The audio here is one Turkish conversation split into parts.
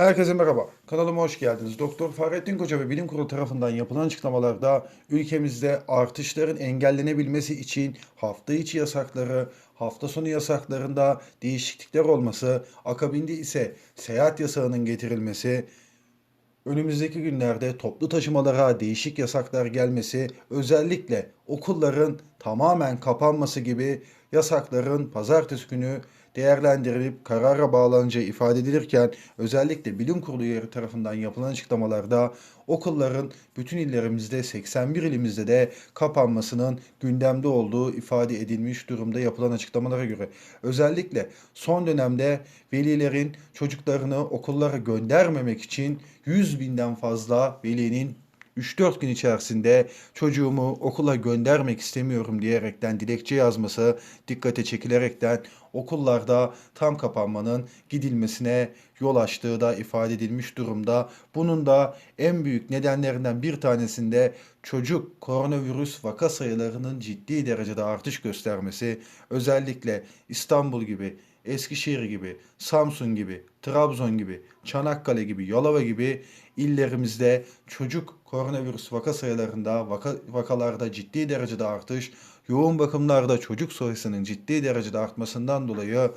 Herkese merhaba. Kanalıma hoş geldiniz. Doktor Fahrettin Koca ve Bilim Kurulu tarafından yapılan açıklamalarda ülkemizde artışların engellenebilmesi için hafta içi yasakları, hafta sonu yasaklarında değişiklikler olması, akabinde ise seyahat yasağının getirilmesi, önümüzdeki günlerde toplu taşımalara değişik yasaklar gelmesi, özellikle okulların tamamen kapanması gibi yasakların pazartesi günü değerlendirilip karara bağlanacağı ifade edilirken özellikle bilim kurulu üyeleri tarafından yapılan açıklamalarda okulların bütün illerimizde 81 ilimizde de kapanmasının gündemde olduğu ifade edilmiş durumda yapılan açıklamalara göre. Özellikle son dönemde velilerin çocuklarını okullara göndermemek için 100 binden fazla velinin 3-4 gün içerisinde çocuğumu okula göndermek istemiyorum diyerekten dilekçe yazması dikkate çekilerekten okullarda tam kapanmanın gidilmesine yol açtığı da ifade edilmiş durumda. Bunun da en büyük nedenlerinden bir tanesinde çocuk koronavirüs vaka sayılarının ciddi derecede artış göstermesi, özellikle İstanbul gibi Eskişehir gibi, Samsun gibi, Trabzon gibi, Çanakkale gibi, Yalova gibi illerimizde çocuk koronavirüs vaka sayılarında, vaka, vakalarda ciddi derecede artış, yoğun bakımlarda çocuk sayısının ciddi derecede artmasından dolayı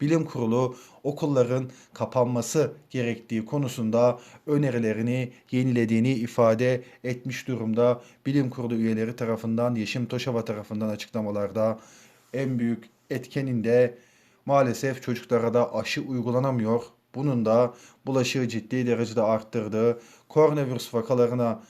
Bilim Kurulu okulların kapanması gerektiği konusunda önerilerini yenilediğini ifade etmiş durumda. Bilim Kurulu üyeleri tarafından, Yeşim Toşava tarafından açıklamalarda en büyük etkenin de maalesef çocuklara da aşı uygulanamıyor. Bunun da bulaşığı ciddi derecede arttırdığı, koronavirüs vakalarına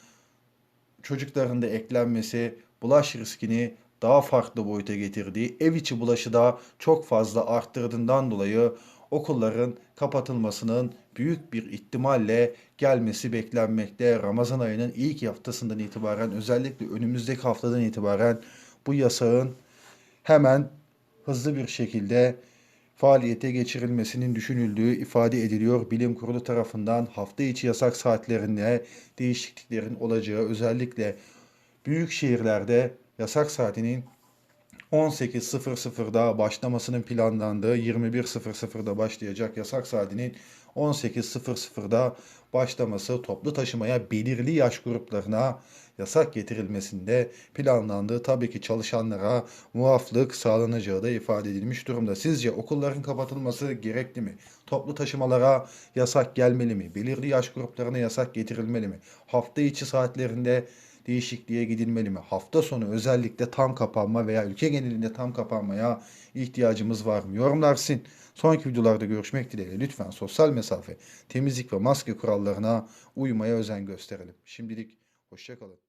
çocukların da eklenmesi bulaş riskini daha farklı boyuta getirdiği, ev içi bulaşı da çok fazla arttırdığından dolayı okulların kapatılmasının büyük bir ihtimalle gelmesi beklenmekte. Ramazan ayının ilk haftasından itibaren özellikle önümüzdeki haftadan itibaren bu yasağın hemen hızlı bir şekilde faaliyete geçirilmesinin düşünüldüğü ifade ediliyor. Bilim Kurulu tarafından hafta içi yasak saatlerinde değişikliklerin olacağı özellikle büyük şehirlerde yasak saatinin 18.00'da başlamasının planlandığı 21.00'da başlayacak yasak saatinin 18.00'da başlaması toplu taşımaya belirli yaş gruplarına yasak getirilmesinde planlandığı tabii ki çalışanlara muaflık sağlanacağı da ifade edilmiş durumda. Sizce okulların kapatılması gerekli mi? Toplu taşımalara yasak gelmeli mi? Belirli yaş gruplarına yasak getirilmeli mi? Hafta içi saatlerinde değişikliğe gidilmeli mi? Hafta sonu özellikle tam kapanma veya ülke genelinde tam kapanmaya ihtiyacımız var mı? Yorumlarsın. Sonraki videolarda görüşmek dileğiyle lütfen sosyal mesafe, temizlik ve maske kurallarına uymaya özen gösterelim. Şimdilik hoşçakalın.